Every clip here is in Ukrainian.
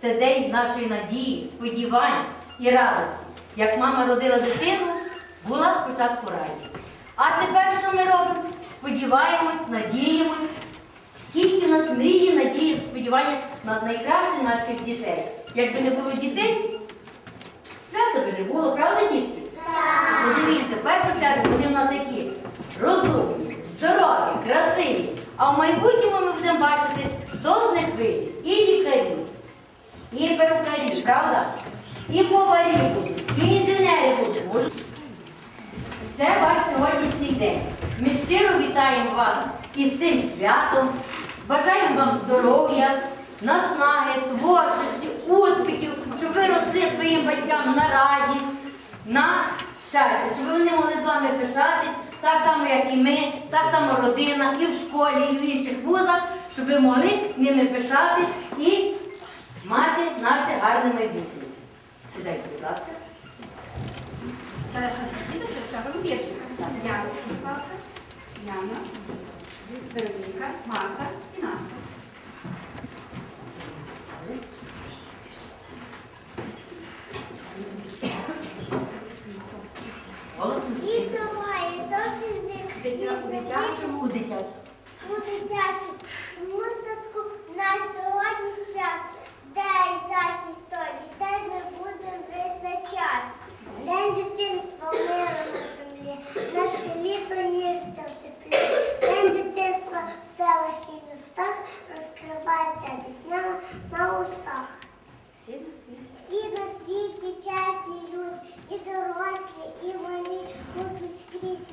Це день нашої надії, сподівань і радості. Як мама родила дитину, була спочатку радість. А тепер що ми робимо? Сподіваємось, надіємось. Тільки у нас мрії, надії, сподівання на найкраще наших дітей. Якби не було дітей, свято би не було, правда, дітки? Подивіться, в першу чергу вони в нас які? Розумні, здорові, красиві. А в майбутньому ми будемо бачити, хто з них вийде. І лікарі, і перукарі, правда? І поварі будуть, і інженери будуть. Це ваш сьогоднішній день. Ми щиро вітаємо вас із цим святом. Бажаємо вам здоров'я, наснаги, творчості, успіхів, щоб ви росли своїм батькам на радість, на щастя, щоб вони могли з вами пишатись, так само, як і ми, так само родина, і в школі, і в інших вузах, щоб ви могли ними пишатись і мати наше гарне майбутнє. Сідайте, будь ласка. Зараз наші діти ще скажемо віршика. Яна, будь ласка. Яна, Вероніка, Марта і Настя. І сама, і зовсім не Дитя- у дитячому. У дитячому. у дитячому мусорку на сьогодні свято. День захисту дітей ми будемо визначати. День дитинства миру на землі, наше літо ніжця в теплі. День дитинства в селах і містах розкривається піснями на устах. Всі на світі. Всі на світі чесні люди, і дорослі, і малі, хочуть скрізь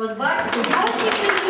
От бачите,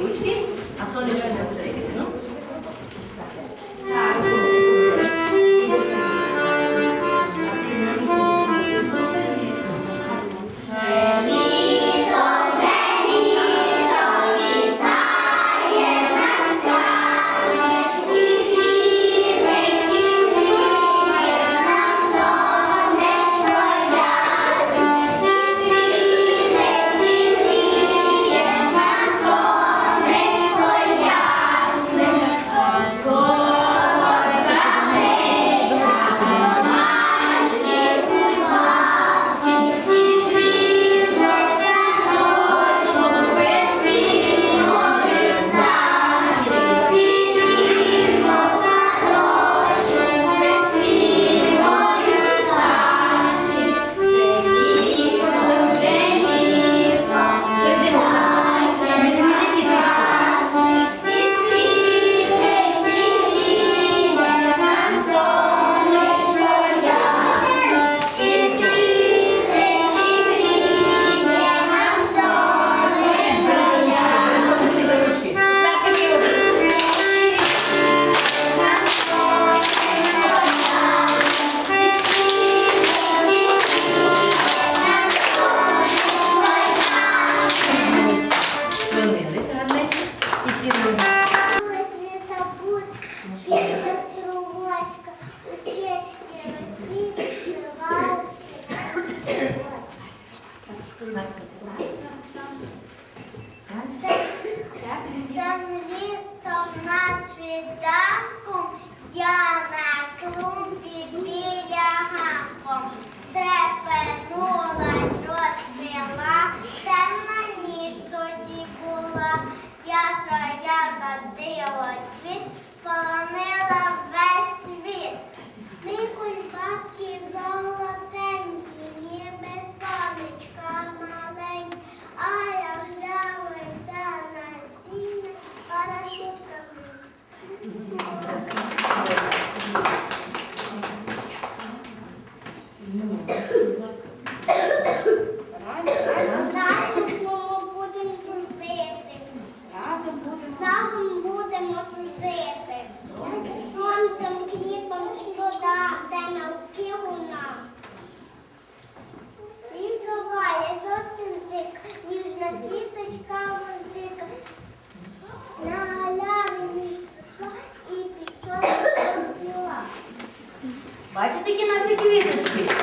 ручки, а сонечко не всередину. Наші квіточки?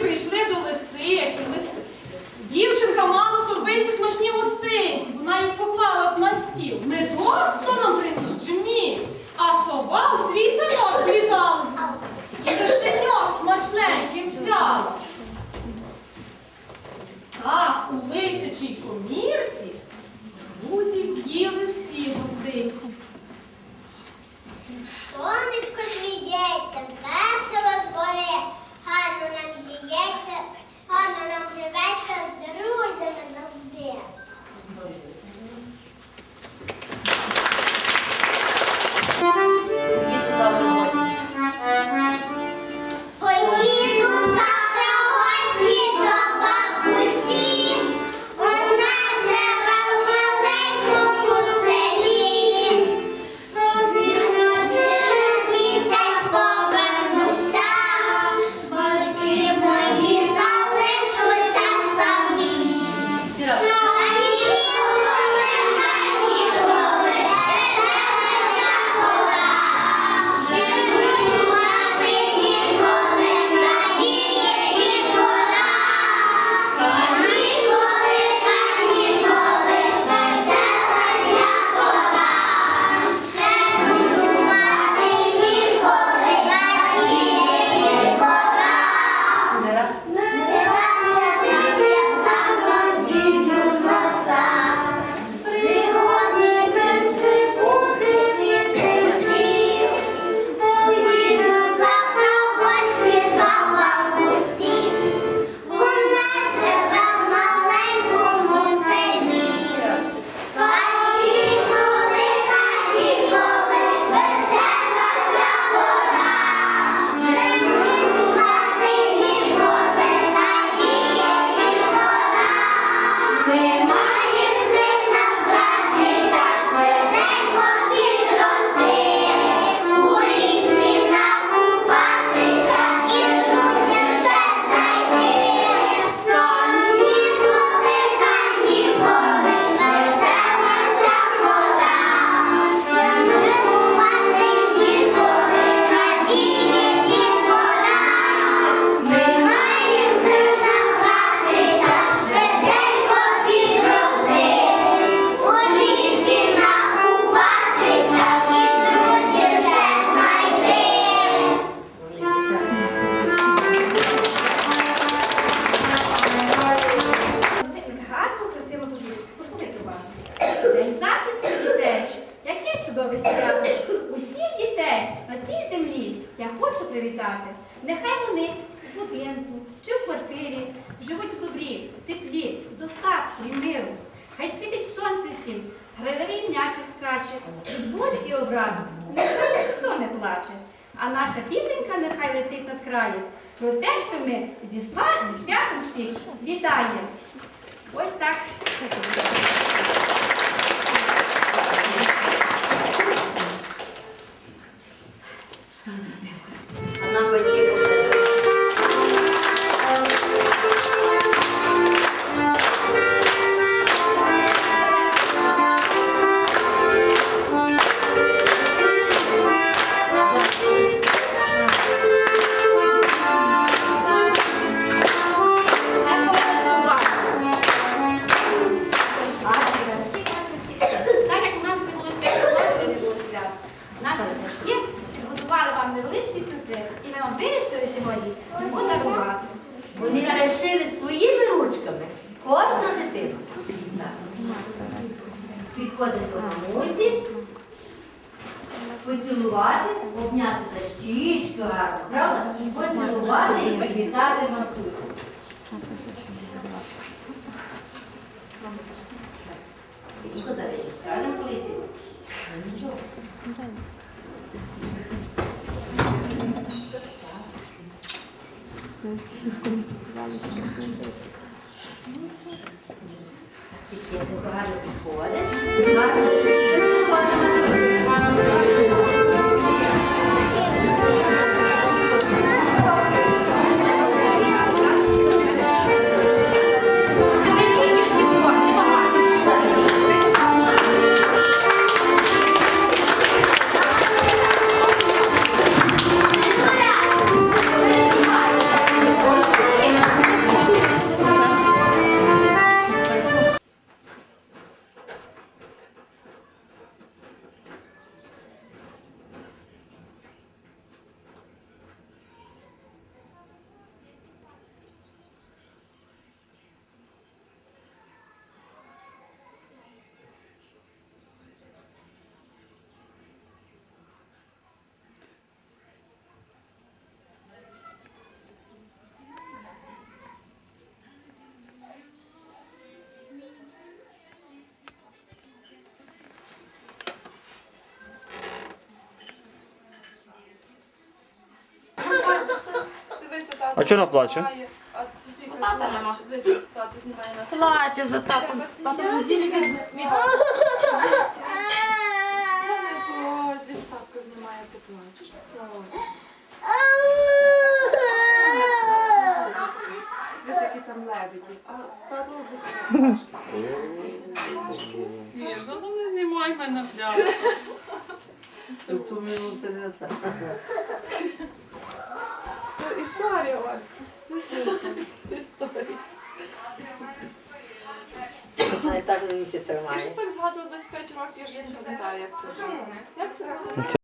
прийшли до лиси. Дівчинка мала в торбинці смачні гостинці, вона їх поклала на стіл. Не то хто нам приніс, чи а сова у свій синок злітала. І кишеньок смачненький взяла. Так, у Лисичій комірці. Гарно підходить. Гарно А чого вона плаче? Тата нема. плаче. За татом. Знімає, ти плачеш. Ой. Дивись, які там лебеді. А тато дивись, Машки. Ні, ну то не знімай мене. То Не так Я ж так згадую 25 років, я ж не пам'ятаю, як це було. Як це було?